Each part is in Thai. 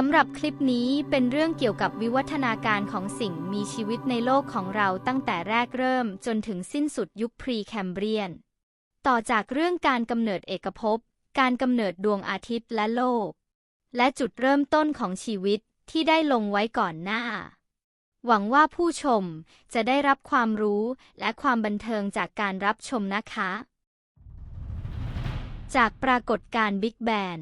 สำหรับคลิปนี้เป็นเรื่องเกี่ยวกับวิวัฒนาการของสิ่งมีชีวิตในโลกของเราตั้งแต่แรกเริ่มจนถึงสิ้นสุดยุคพรีแคมเบรียน ต่อจากเรื่องการกำเนิดเอกภพ การกำเนิดดวงอาทิตย์และโลก และจุดเริ่มต้นของชีวิตที่ได้ลงไว้ก่อนหน้า หวังว่าผู้ชมจะได้รับความรู้และความบันเทิงจากการรับชมนะคะ จากปรากฏการณ์บิ๊กแบน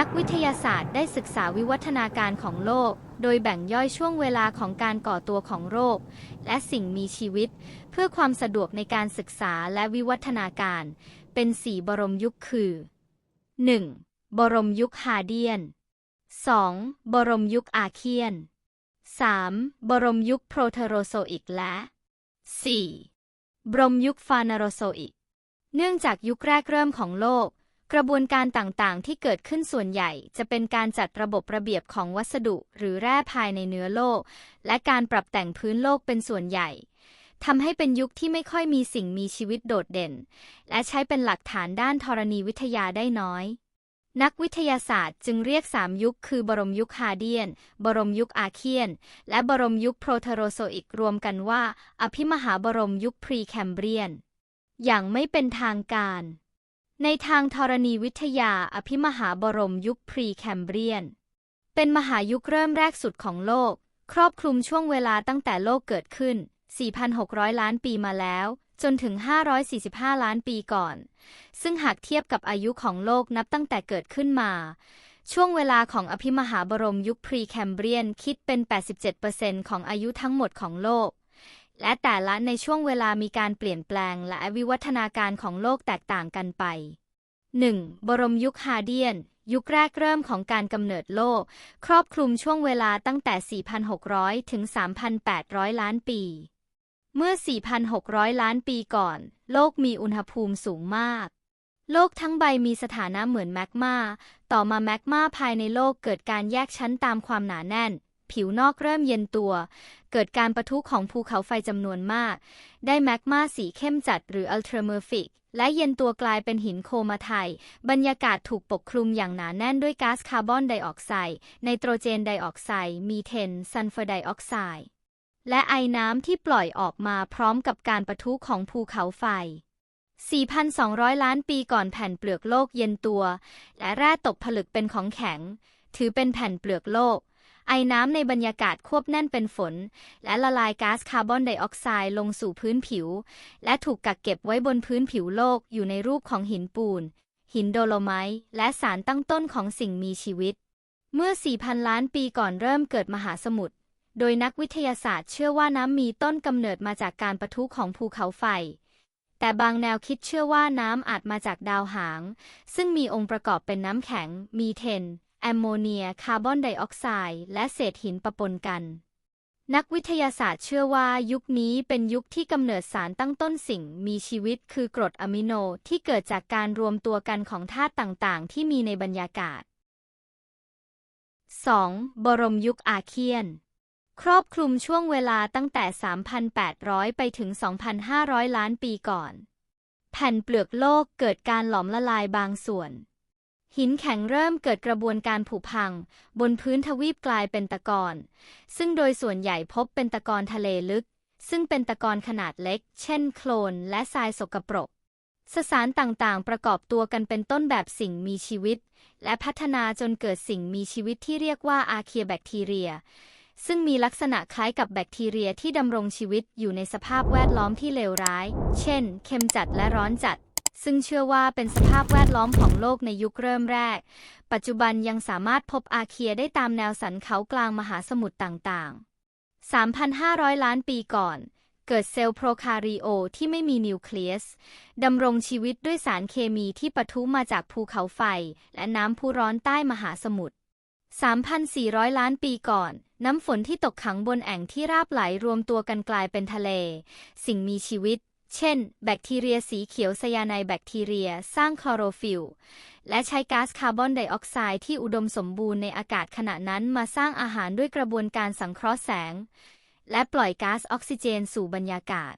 นักวิทยาศาสตร์ได้ศึกษาวิวัฒนาการของโลก โดยแบ่งย่อยช่วงเวลาของการก่อตัวของโรค และสิ่งมีชีวิต เพื่อความสะดวกในการศึกษาและวิวัฒนาการ เป็นสี่บรมยุคคือ 1. บรมยุคฮาเดียน 2. บรมยุคอาเคียน 3. บรมยุคโปรเทโรโซอิกและ 4. บรมยุคฟานาโรโซอิก เนื่องจากยุคแรกเริ่มของโลก กระบวนการต่างๆ ที่เกิดขึ้นส่วนใหญ่ จะเป็นการจัดระบบระเบียบของวัสดุหรือแร่ภายในเนื้อโลก และการปรับแต่งพื้นโลกเป็นส่วนใหญ่ทำให้เป็นยุคที่ไม่ค่อยมีสิ่งมีชีวิตโดดเด่น และใช้เป็นหลักฐานด้านธรณีวิทยาได้น้อย นักวิทยาศาสตร์จึงเรียกสามยุคคือบรมยุคฮาเดียน บรมยุคอาเคียน และบรมยุคโปรเทโรโซอิกรวมกันว่า อภิมหาบรมยุคพรีแคมเบรียน อย่างไม่เป็นทางการ ในทางธรณีวิทยาอภิมหาบรมยุคพรีแคมเบรียน เป็นมหายุคเริ่มแรกสุดของโลก ครอบคลุมช่วงเวลาตั้งแต่โลกเกิดขึ้น 4,600 ล้านปีมาแล้ว จนถึง 545 ล้านปีก่อน ซึ่งหากเทียบกับอายุของโลกนับตั้งแต่เกิดขึ้นมา ช่วงเวลาของอภิมหาบรมยุคพรีแคมเบรียนคิดเป็น 87%ของอายุทั้งหมดของโลก และแต่ละในช่วงเวลามีการเปลี่ยนแปลงและวิวัฒนาการของโลกแตกต่างกันไป 1. บรมยุคฮาเดียน ยุคแรกเริ่มของการกำเนิดโลก ครอบคลุมช่วงเวลาตั้งแต่ 4,600 ถึง 3,800 ล้านปี เมื่อ 4,600 ล้านปีก่อน โลกมีอุณหภูมิสูงมาก โลกทั้งใบมีสถานะเหมือนแมกมา ต่อมาแมกมาภายในโลกเกิดการแยกชั้นตามความหนาแน่น ผิวนอกเริ่มเย็นตัว เกิดการประทุของภูเขาไฟจำนวนมาก ได้แมกมาสีเข้มจัดหรืออัลตราเมอร์ฟิก และเย็นตัวกลายเป็นหินโคมาไทย บรรยากาศถูกปกคลุมอย่างหนาแน่นด้วยก๊าซคาร์บอนไดออกไซด์ไนโตรเจนไดออกไซด์มีเทน ซัลเฟอร์ไดออกไซด์ และไอน้ำที่ปล่อยออกมาพร้อมกับการประทุของภูเขาไฟ4,200 ล้านปีก่อนแผ่นเปลือกโลกเย็นตัว และแร่ตกผลึกเป็นของแข็ง ถือเป็นแผ่นเปลือกโลก ไอน้ำในบรรยากาศควบแน่นเป็นฝน และละลายก๊าซคาร์บอนไดออกไซด์ลงสู่พื้นผิว และถูกกักเก็บไว้บนพื้นผิวโลกอยู่ในรูปของหินปูน หินโดโลไมต์และสารตั้งต้นของสิ่งมีชีวิต เมื่อ 4,000 ล้านปีก่อนเริ่มเกิดมหาสมุทรโดยนักวิทยาศาสตร์เชื่อว่าน้ำมีต้นกำเนิดมาจากการประทุของภูเขาไฟ แต่บางแนวคิดเชื่อว่าน้ำอาจมาจากดาวหาง ซึ่งมีองค์ประกอบเป็นน้ำแข็ง มีเทน แอมโมเนีย คาร์บอนไดออกไซด์และเศษหินปะปนกัน นักวิทยาศาสตร์เชื่อว่ายุคนี้เป็นยุคที่กำเนิดสารตั้งต้นสิ่งมีชีวิตคือกรดอะมิโนที่เกิดจากการรวมตัวกันของธาตุต่างๆ ที่มีในบรรยากาศ 2. บรมยุคอาเคียน ครอบคลุมช่วงเวลาตั้งแต่ 3,800 ไปถึง 2,500 ล้านปีก่อน แผ่นเปลือกโลกเกิดการหลอมละลายบางส่วน หินแข็งเริ่มเกิดกระบวนการผุพัง บนพื้นทวีปกลายเป็นตะกอน ซึ่งโดยส่วนใหญ่พบเป็นตะกอนทะเลลึก ซึ่งเป็นตะกอนขนาดเล็ก เช่น โคลนและทรายสกปรก สสารต่างๆ ประกอบตัวกันเป็นต้นแบบสิ่งมีชีวิต และพัฒนาจนเกิดสิ่งมีชีวิตที่เรียกว่าอาเคียแบคทีเรีย ซึ่งมีลักษณะคล้ายกับแบคทีเรียที่ดำรงชีวิตอยู่ในสภาพแวดล้อมที่เลวร้าย เช่น เค็มจัดและร้อนจัด ซึ่งเชื่อว่าเป็นสภาพแวดล้อมของโลกในยุคเริ่มแรก ปัจจุบันยังสามารถพบอาเคียได้ตามแนวสันเขากลางมหาสมุทรต่างๆ 3,500 ล้านปีก่อน เกิดเซลล์โปรคาริโอที่ไม่มีนิวเคลียสดำรงชีวิตด้วยสารเคมีที่ปะทุมาจากภูเขาไฟ และน้ำพุร้อนใต้มหาสมุทร3,400 ล้านปีก่อน น้ำฝนที่ตกขังบนแอ่งที่ราบไหลรวมตัวกันกลายเป็นทะเล สิ่งมีชีวิต เช่น แบคทีเรียสีเขียวไซยาไนแบคทีเรีย สร้างคลอโรฟิลและใช้ก๊าซคาร์บอนไดออกไซด์ที่อุดมสมบูรณ์ในอากาศขณะนั้นมาสร้างอาหารด้วยกระบวนการสังเคราะห์แสง และปล่อยก๊าซออกซิเจนสู่บรรยากาศ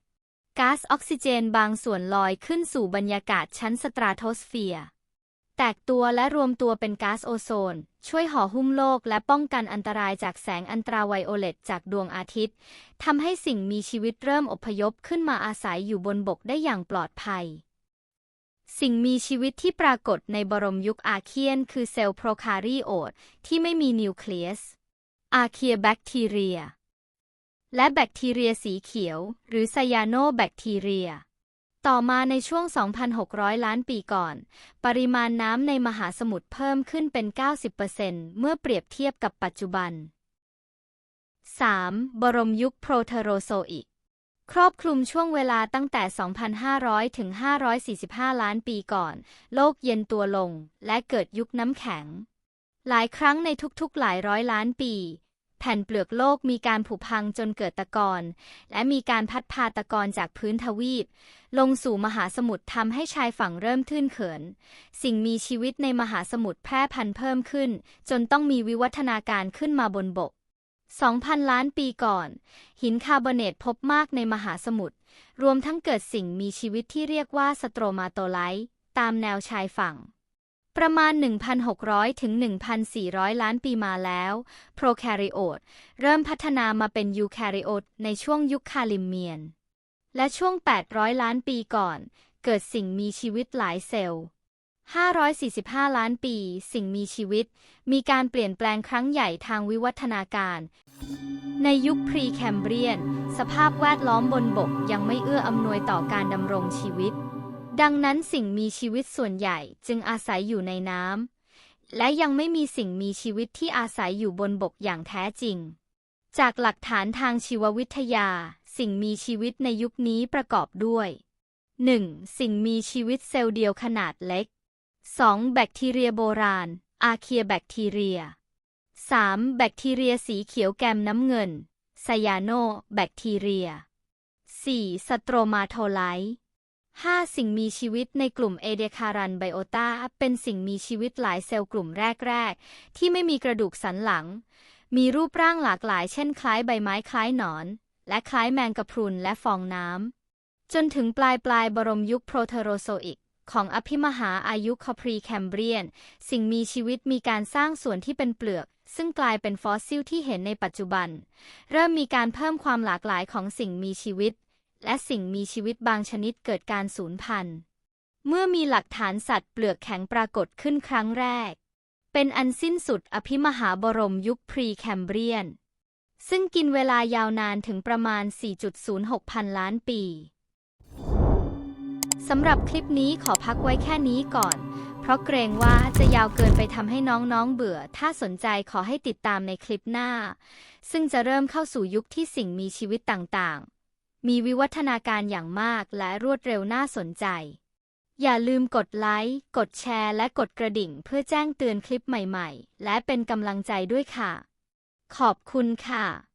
ก๊าซออกซิเจนบางส่วนลอยขึ้นสู่บรรยากาศชั้นสตราโทสเฟียร์ แตกตัวและรวมตัวเป็นก๊าซโอโซน ช่วยห่อหุ้มโลกและป้องกันอันตรายจากแสงอันตราไวโอเลตจากดวงอาทิตย์ทำให้สิ่งมีชีวิตเริ่มอพยพขึ้นมาอาศัยอยู่บนบกได้อย่างปลอดภัย สิ่งมีชีวิตที่ปรากฏในบรมยุคอาเคียน คือเซลล์โปรคาริโอตที่ไม่มีนิวเคลียส อาเคียแบคทีเรีย และแบคทีเรียสีเขียว หรือไซยาโนแบคทีเรีย ต่อมาในช่วง 2,600 ล้านปีก่อน ปริมาณน้ำในมหาสมุทรเพิ่มขึ้นเป็น 90%เมื่อเปรียบเทียบกับปัจจุบัน 3. บรมยุคโปรเทโรโซอิก ครอบคลุมช่วงเวลาตั้งแต่ 2,500 ถึง 545 ล้านปีก่อน โลกเย็นตัวลง และเกิดยุคน้ำแข็ง หลายครั้งในทุกๆ หลายร้อยล้านปี แผ่นเปลือกโลกมีการผุพังจนเกิดตะกอน และมีการพัดพาตะกอนจากพื้นทวีป ลงสู่มหาสมุทรทำให้ชายฝั่งเริ่มทื่นเขิน สิ่งมีชีวิตในมหาสมุทรแพร่พันธุ์เพิ่มขึ้น จนต้องมีวิวัฒนาการขึ้นมาบนบก 2,000 ล้านปีก่อน หินคาร์บอเนตพบมากในมหาสมุทรรวมทั้งเกิดสิ่งมีชีวิตที่เรียกว่าสโตรมาโตไลต์ตามแนวชายฝั่ง ประมาณ 1,600 ถึง 1,400 ล้านปีมาแล้ว โปรแคาริโอตเริ่มพัฒนามาเป็นยูแคริโอตในช่วงยุคคาลิมเมียน และช่วง 800 ล้านปีก่อน เกิดสิ่งมีชีวิตหลายเซลล์ 545 ล้านปี สิ่งมีชีวิต มีการเปลี่ยนแปลงครั้งใหญ่ทางวิวัฒนาการ ในยุคพรีแคมเบรียน สภาพแวดล้อมบนบกยังไม่เอื้ออำนวยต่อการดำรงชีวิต ดังนั้นสิ่งมีชีวิตส่วนใหญ่จึงอาศัยอยู่ในน้ำ และยังไม่มีสิ่งมีชีวิตที่อาศัยอยู่บนบกอย่างแท้จริง จากหลักฐานทางชีววิทยา สิ่งมีชีวิตในยุคนี้ประกอบด้วย 1. สิ่งมีชีวิตเซลล์เดียวขนาดเล็ก 2. แบคทีเรียโบราณ อาเคียแบคทีเรีย 3. แบคทีเรียสีเขียวแกมน้ำเงินไซยาโนแบคทีเรีย 4. สโตรมาโทไลต์ 5. สิ่งมีชีวิตในกลุ่มเอเดคารันไบโอตาเป็นสิ่งมีชีวิตหลายเซลล์กลุ่มแรก ๆ ที่ไม่มีกระดูกสันหลัง มีรูปร่างหลากหลายเช่นคล้ายใบไม้คล้ายหนอน และคล้ายแมงกะพรุนและฟองน้ำ จนถึงปลายปลายบรมยุคโปรเทโรโซอิก ของอภิมหาอายุคอพรีแคมเบรียน สิ่งมีชีวิตมีการสร้างส่วนที่เป็นเปลือก ซึ่งกลายเป็นฟอสซิลที่เห็นในปัจจุบัน เริ่มมีการเพิ่มความหลากหลายของสิ่งมีชีวิต และสิ่งมีชีวิตบางชนิดเกิดการสูญพันธุ์ เมื่อมีหลักฐานสัตว์เปลือกแข็งปรากฏขึ้นครั้งแรก เป็นอันสิ้นสุดอภิมหาบรมยุคพรีแคมเบรียน ซึ่งกินเวลายาวนานถึงประมาณ 4.06 พันล้านปีสำหรับคลิปนี้ขอพักไว้แค่นี้ก่อน เพราะเกรงว่าจะยาวเกินไปทำให้น้องๆเบื่อ ถ้าสนใจขอให้ติดตามในคลิปหน้า ซึ่งจะเริ่มเข้าสู่ยุคที่สิ่งมีชีวิตต่างๆ มีวิวัฒนาการอย่างมากและรวดเร็วน่าสนใจ อย่าลืมกดไลค์ กดแชร์ และกดกระดิ่งเพื่อแจ้งเตือนคลิปใหม่ๆ และเป็นกำลังใจด้วยค่ะ ขอบคุณค่ะ